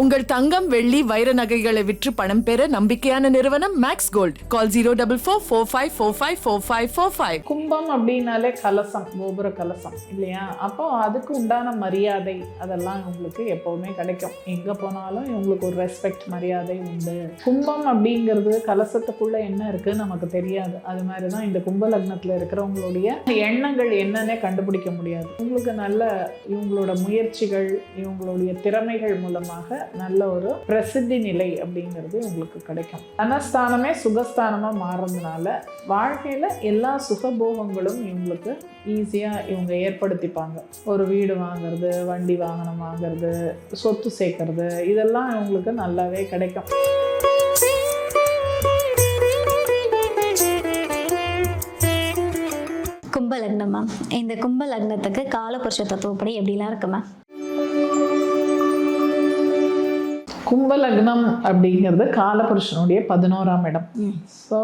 உங்கள் தங்கம் வெள்ளி வைர நகைகளை விற்று பணம் பெற நம்பிக்கையான நிறுவனம் Max Gold call zero double four four five four five four five four five கும்பம் அப்படின்னாலே கலசம் கோபுர கலசம் இல்லையா? அப்போ அதுக்கு உண்டான மரியாதை அதெல்லாம் உங்களுக்கு எப்போவுமே கிடைக்கும். எங்கே போனாலும் இவங்களுக்கு ஒரு ரெஸ்பெக்ட் மரியாதை உண்டு. கும்பம் அப்படிங்கிறது கலசத்துக்குள்ள என்ன இருக்குன்னு நமக்கு தெரியாது. அது மாதிரி தான் இந்த கும்ப லக்னத்தில் இருக்கிறவங்களுடைய எண்ணங்கள் என்னன்னே கண்டுபிடிக்க முடியாது. உங்களுக்கு நல்ல இவங்களோட முயற்சிகள் இவங்களுடைய திறமைகள் மூலமாக நல்ல ஒரு பிரசித்தி நிலை அப்படிங்கிறது உங்களுக்கு கிடைக்கும். தனஸ்தானமே சுகஸ்தானமாக மாறுறதுனால வாழ்க்கையில் எல்லா சுகபோகங்களும் இவங்களுக்கு ஈஸியாக இவங்க ஏற்படுத்திப்பாங்க. ஒரு வீடு வாங்குறது வண்டி வாகனம் வாங்குறது சொத்து சேர்க்கறது இதெல்லாம் இவங்களுக்கு நல்லாவே கிடைக்கும். கும்ப லக்னம் மேம். இந்த கும்ப லக்னத்துக்கு காலபுருஷ தத்துவப்படி எப்படிலாம் இருக்கு மேம்? கும்ப லக்னம் அப்படிங்கிறது காலபுருஷனுடைய பதினோராம் இடம். ஸோ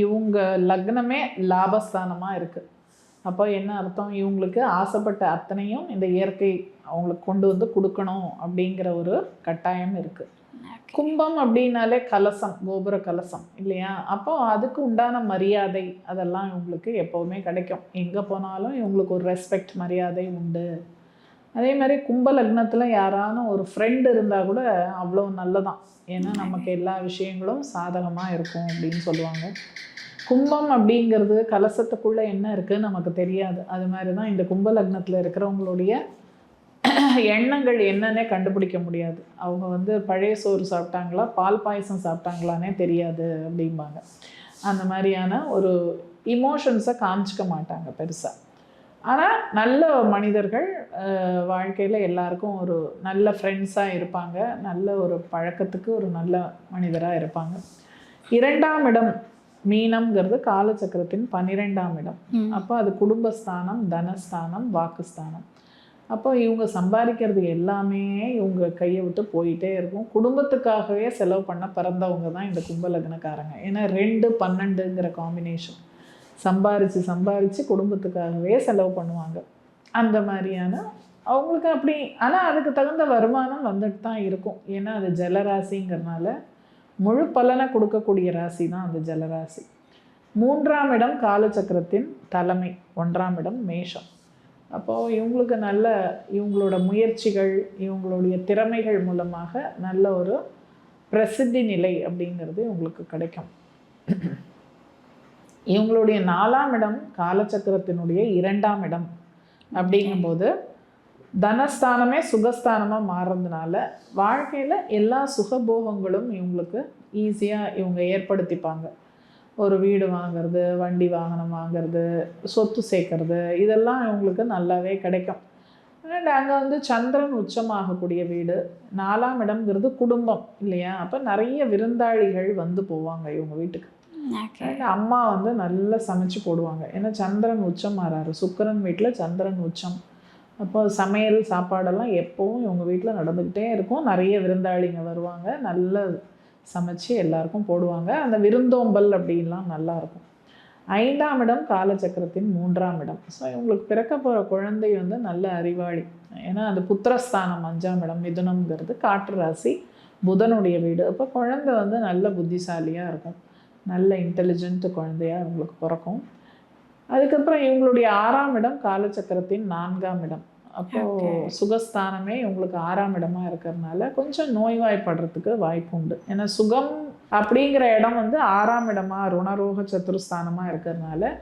இவங்க லக்னமே லாபஸ்தானமாக இருக்குது அப்போ என்ன அர்த்தம்? இவங்களுக்கு ஆசைப்பட்ட அத்தனையும் இந்த இயற்கை அவங்களுக்கு கொண்டு வந்து கொடுக்கணும் அப்படிங்கிற ஒரு கட்டாயம் இருக்குது கும்பம் அப்படின்னாலே கலசம் கோபுர கலசம் இல்லையா? அப்போ அதுக்கு உண்டான மரியாதை அதெல்லாம் இவங்களுக்கு எப்போவுமே கிடைக்கும். எங்கே போனாலும் இவங்களுக்கு ஒரு ரெஸ்பெக்ட் மரியாதை உண்டு. அதே மாதிரி கும்ப லக்னத்தில் யாரானும் ஒரு ஃப்ரெண்ட் இருந்தால் கூட அவ்வளோ நல்லதான். ஏன்னா நமக்கு எல்லா விஷயங்களும் சாதகமாக இருக்கும் அப்படின்னு சொல்லுவாங்க. கும்பம் அப்படிங்கிறது கலசத்துக்குள்ளே என்ன இருக்குன்னு நமக்கு தெரியாது. அது மாதிரி தான் இந்த கும்ப லக்னத்தில் இருக்கிறவங்களுடைய எண்ணங்கள் என்னன்னே கண்டுபிடிக்க முடியாது. அவங்க வந்து பழைய சோறு சாப்பிட்டாங்களா பால் பாயசம் சாப்பிட்டாங்களானே தெரியாது அப்படிம்பாங்க. அந்த மாதிரியான ஒரு இமோஷன்ஸை காமிச்சிக்க மாட்டாங்க பெருசாக ஆனால் நல்ல மனிதர்கள் வாழ்க்கையில் எல்லாருக்கும் ஒரு நல்ல ஃப்ரெண்ட்ஸாக இருப்பாங்க. நல்ல ஒரு பழக்கத்துக்கு ஒரு நல்ல மனிதராக இருப்பாங்க. இரண்டாம் இடம் மீனம்ங்கிறது காலச்சக்கரத்தின் பன்னிரெண்டாம் இடம். அப்போ அது குடும்பஸ்தானம் தனஸ்தானம் வாக்குஸ்தானம். அப்போ இவங்க சம்பாதிக்கிறது எல்லாமே இவங்க கையை விட்டு போயிட்டே இருக்கும். குடும்பத்துக்காகவே செலவு பண்ண பிறந்தவங்க தான் இந்த கும்ப லக்னக்காரங்க ஏன்னா ரெண்டு பன்னெண்டுங்கிற காம்பினேஷன் சம்பாரித்து சம்பாரித்து குடும்பத்துக்காகவே செலவு பண்ணுவாங்க. அந்த மாதிரியான அவங்களுக்கு அப்படி ஆனால் அதுக்கு தகுந்த வருமானம் வந்துட்டு தான் இருக்கும். ஏன்னா அது ஜலராசிங்கிறனால முழு பலனை கொடுக்கக்கூடிய ராசி தான் அந்த ஜலராசி. மூன்றாம் இடம் காலச்சக்கரத்தின் தலைமை ஒன்றாம் இடம் மேஷம். அப்போது இவங்களுக்கு நல்ல இவங்களோட முயற்சிகள் இவங்களுடைய திறமைகள் மூலமாக நல்ல ஒரு பிரசித்தி நிலை அப்படிங்கிறது இவங்களுக்கு கிடைக்கும். இவங்களுடைய நாலாம் இடம் காலச்சக்கரத்தினுடைய இரண்டாம் இடம். அப்படிங்கும்போது தனஸ்தானமே சுகஸ்தானமாக மாறுறதுனால வாழ்க்கையில் எல்லா சுகபோகங்களும் இவங்களுக்கு ஈஸியாக இவங்க ஏற்படுத்திப்பாங்க. ஒரு வீடு வாங்குறது வண்டி வாகனம் வாங்குறது சொத்து சேர்க்கறது இதெல்லாம் இவங்களுக்கு நல்லாவே கிடைக்கும். அண்ட் அங்கே வந்து சந்திரன் உச்சமாகக்கூடிய வீடு நாலாம் இடம்ங்கிறது குடும்பம் இல்லையா? அப்போ நிறைய விருந்தாளிகள் வந்து போவாங்க இவங்க வீட்டுக்கு. அம்மா வந்து நல்லா சமைச்சு போடுவாங்க. ஏன்னா சந்திரன் உச்சம் மாறாரு. சுக்கிரன் வீட்டில் சந்திரன் உச்சம். அப்போ சமையல் சாப்பாடெல்லாம் எப்போவும் இவங்க வீட்டில் நடந்துக்கிட்டே இருக்கும். நிறைய விருந்தாளிங்க வருவாங்க. நல்ல சமைச்சு எல்லாருக்கும் போடுவாங்க. அந்த விருந்தோம்பல் அப்படின்லாம் நல்லாயிருக்கும் ஐந்தாம் இடம் காலச்சக்கரத்தின் மூன்றாம் இடம். ஸோ இவங்களுக்கு பிறக்க போகிற குழந்தை வந்து நல்ல அறிவாளி. ஏன்னா அது புத்திரஸ்தானம் அஞ்சாம் இடம். மிதுனம்ங்கிறது காற்று ராசி புதனுடைய வீடு. அப்போ குழந்தை வந்து நல்ல புத்திசாலியாக இருக்கும். நல்ல இன்டெலிஜென்ட் குழந்தையா இவங்களுக்கு பிறக்கும். அதுக்கப்புறம் இவங்களுடைய ஆறாம் இடம் காலச்சக்கரத்தின் நான்காம் இடம். அப்போது. சுகஸ்தானமே இவங்களுக்கு ஆறாம் இடமா இருக்கிறதுனால கொஞ்சம் நோய்வாய்ப்படுறதுக்கு வாய்ப்பு உண்டு. ஏன்னா சுகம் அப்படிங்கிற இடம் வந்து ஆறாம் இடமா ருணரோக சத்துருஸ்தானமா இருக்கிறதுனால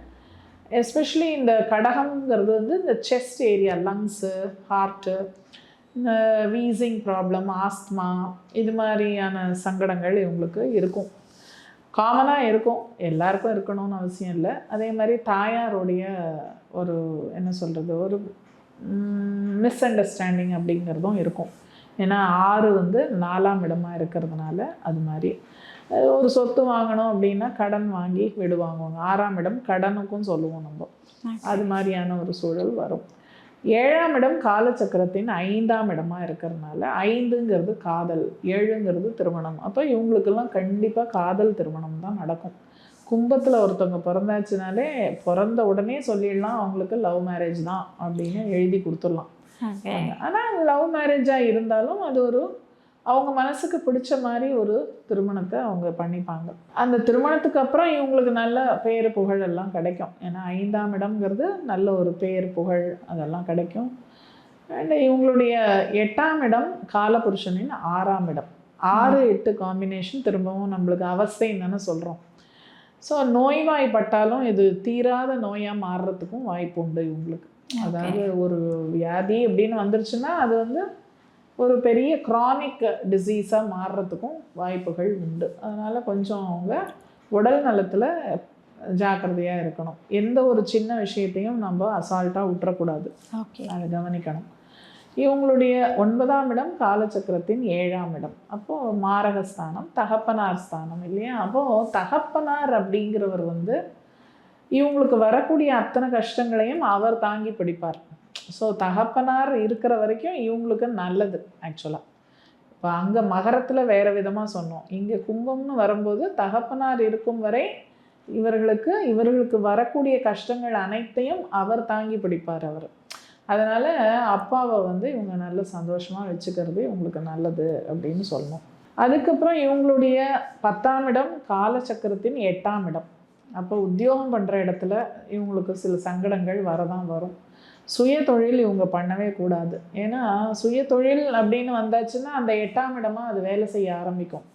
எஸ்பெஷலி இந்த கடகம்ங்கிறது வந்து இந்த செஸ்ட் ஏரியா லங்ஸு ஹார்ட்டு இந்த வீசிங் ப்ராப்ளம் ஆஸ்துமா இது மாதிரியான சங்கடங்கள் இவங்களுக்கு இருக்கும். காமனாக இருக்கும். எல்லாருக்கும் இருக்கணும்னு அவசியம் இல்லை. அதே மாதிரி தாயாருடைய ஒரு என்ன சொல்கிறது ஒரு மிஸ் அண்டர்ஸ்டாண்டிங் அப்படிங்கிறதும் இருக்கும். ஏன்னா ஆறு வந்து நாலாம் இடமா இருக்கிறதுனால அது மாதிரி. ஒரு சொத்து வாங்கணும் அப்படின்னா கடன் வாங்கி வீடு வாங்குவாங்க. ஆறாம் இடம் கடனுக்கும் சொல்லுவோம் நம்ம. அது மாதிரியான ஒரு சூழல் வரும். ஏழாம் இடம் காலச்சக்கரத்தின் ஐந்தாம் இடமா இருக்கிறதுனால ஐந்துங்கிறது காதல் ஏழுங்கிறது திருமணம். அப்போ இவங்களுக்கெல்லாம் கண்டிப்பாக காதல் திருமணம் தான் நடக்கும். கும்பத்தில் ஒருத்தவங்க பிறந்தாச்சுனாலே பிறந்த உடனே சொல்லிடலாம் அவங்களுக்கு லவ் மேரேஜ் தான் அப்படின்னு எழுதி கொடுத்துடலாம். ஆனால் லவ் மேரேஜாக இருந்தாலும் அது ஒரு அவங்க மனசுக்கு பிடிச்ச மாதிரி ஒரு திருமணத்தை அவங்க பண்ணிப்பாங்க. அந்த திருமணத்துக்கு அப்புறம் இவங்களுக்கு நல்ல பேர் புகழ் எல்லாம் கிடைக்கும். ஏன்னா ஐந்தாம் இடம்ங்கிறது நல்ல ஒரு பேர் புகழ் அதெல்லாம் கிடைக்கும். அண்ட் இவங்களுடைய எட்டாம் இடம் காலபுருஷனின் ஆறாம் இடம். ஆறு எட்டு காம்பினேஷன் திரும்பவும் நம்மளுக்கு அவஸ்தைன்னு தானே சொல்கிறோம் ஸோ நோய்வாய்ப்பட்டாலும் இது தீராத நோயாக மாறுறதுக்கும் வாய்ப்பு உண்டு இவங்களுக்கு. அதாவது ஒரு வியாதி அப்படின்னு வந்துருச்சுன்னா அது வந்து ஒரு பெரிய க்ரானிக் டிசீஸாக மாறுறதுக்கும் வாய்ப்புகள் உண்டு. அதனால் கொஞ்சம் அவங்க உடல் நலத்தில் ஜாக்கிரதையாக இருக்கணும். எந்த ஒரு சின்ன விஷயத்தையும் நம்ம அசால்ட்டாக விட்டுறக்கூடாது ஓகே அதை கவனிக்கணும். இவங்களுடைய ஒன்பதாம் இடம் காலச்சக்கரத்தின் ஏழாம் இடம். அப்போது மாரகஸ்தானம் தகப்பனார் ஸ்தானம் இல்லையா? அப்போது தகப்பனார் அப்படிங்கிறவர் வந்து இவங்களுக்கு வரக்கூடிய அத்தனை கஷ்டங்களையும் அவர் தாங்கி பிடிப்பார். ஸோ தகப்பனார் இருக்கிற வரைக்கும் இவங்களுக்கு நல்லது ஆக்சுவலாக இப்போ அங்கே மகரத்தில் வேறு விதமாக சொன்னோம். இங்கே கும்பம்னு வரும்போது தகப்பனார் இருக்கும் வரை இவர்களுக்கு இவர்களுக்கு வரக்கூடிய கஷ்டங்கள் அனைத்தையும் அவர் தாங்கி பிடிப்பார் அவர். அதனால் அப்பாவை வந்து இவங்க நல்ல சந்தோஷமாக வச்சுக்கிறது இவங்களுக்கு நல்லது அப்படின்னு சொல்லணும் அதுக்கப்புறம் இவங்களுடைய பத்தாம் இடம் காலச்சக்கரத்தின் எட்டாம் இடம். அப்போ உத்தியோகம் பண்ணுற இடத்துல இவங்களுக்கு சில சங்கடங்கள் வரதான் வரும். சுய தொழில் இவங்க பண்ணவே கூடாது. ஏன்னா சுய தொழில் அப்படின்னு வந்தாச்சுன்னா அந்த எட்டாம் இடமா அது வேலை செய்ய ஆரம்பிக்கும்.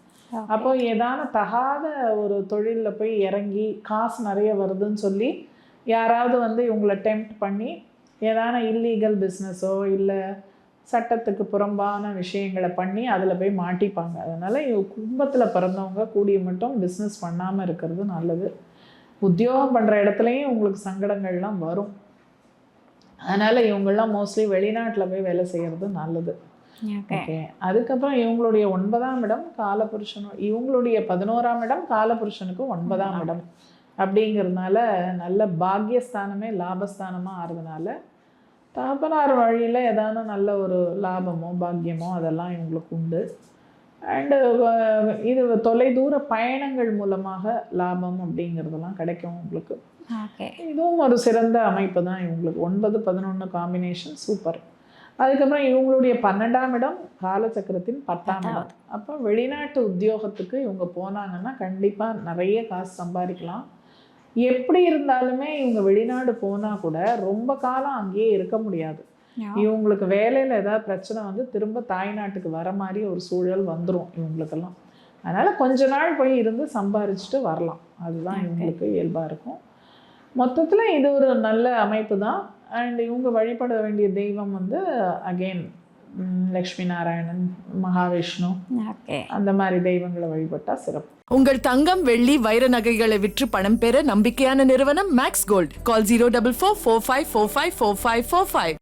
அப்போ ஏதான தகாத ஒரு தொழிலில் போய் இறங்கி காசு நிறைய வருதுன்னு சொல்லி யாராவது வந்து இவங்களை டெம்ப்ட் பண்ணி ஏதான இல்லீகல் பிஸ்னஸோ இல்லை சட்டத்துக்கு புறம்பான விஷயங்களை பண்ணி அதில் போய் மாட்டிப்பாங்க. அதனால் குடும்பத்தில் பிறந்தவங்க கூடிய மட்டும் பிஸ்னஸ் பண்ணாமல் இருக்கிறது நல்லது. உத்தியோகம் பண்ணுற இடத்துலையும் உங்களுக்கு சங்கடங்கள்லாம் வரும். அதனால் இவங்கெல்லாம் மோஸ்ட்லி வெளிநாட்டில் போய் வேலை செய்கிறது நல்லது. ஓகே அதுக்கப்புறம் இவங்களுடைய ஒன்பதாம் இடம் காலபுருஷன் இவங்களுடைய பதினோராம் இடம் காலபுருஷனுக்கு ஒன்பதாம் இடம். அப்படிங்கிறதுனால நல்ல பாக்கியஸ்தானமே லாபஸ்தானமாக ஆறுறதுனால தகப்பனார் வழியில் ஏதான நல்ல ஒரு லாபமோ பாக்கியமோ அதெல்லாம் இவங்களுக்கு உண்டு. அண்டு இது தொலைதூர பயணங்கள் மூலமாக லாபம் அப்படிங்கிறதெல்லாம் கிடைக்கும் உங்களுக்கு. இதுவும் ஒரு சிறந்த அமைப்பு தான் இவங்களுக்கு. ஒன்பது பதினொன்று காம்பினேஷன் சூப்பர் அதுக்கப்புறம் இவங்களுடைய பன்னெண்டாம் இடம் காலச்சக்கரத்தின் பத்தாம் இடம். அப்போ வெளிநாட்டு உத்தியோகத்துக்கு இவங்க போனாங்கன்னா கண்டிப்பாக நிறைய காசு சம்பாதிக்கலாம். எப்படி இருந்தாலுமே இவங்க வெளிநாடு போனால் கூட ரொம்ப காலம் அங்கேயே இருக்க முடியாது. இவங்களுக்கு வேலையில் ஏதாவது பிரச்சனை வந்து திரும்ப தாய்நாட்டுக்கு வர மாதிரி ஒரு சூழல் வந்துடும் இவங்களுக்கெல்லாம். அதனால் கொஞ்ச நாள் போய் இருந்து சம்பாரிச்சுட்டு வரலாம். அதுதான் இவங்களுக்கு இயல்பாக இருக்கும். மொத்தத்தில் இது ஒரு நல்ல அமைப்பு தான். அண்ட் இவங்க வழிபட வேண்டிய தெய்வம் வந்து அகெயின் லக்ஷ்மி நாராயணன் மகாவிஷ்ணு. அந்த மாதிரி தெய்வங்களை வழிபட்டால் சிறப்பு. உங்கள் தங்கம் வெள்ளி வைர நகைகளை விற்று பணம் பெற நம்பிக்கையான நிறுவனம் Max Gold call zero double four four five four five four five four five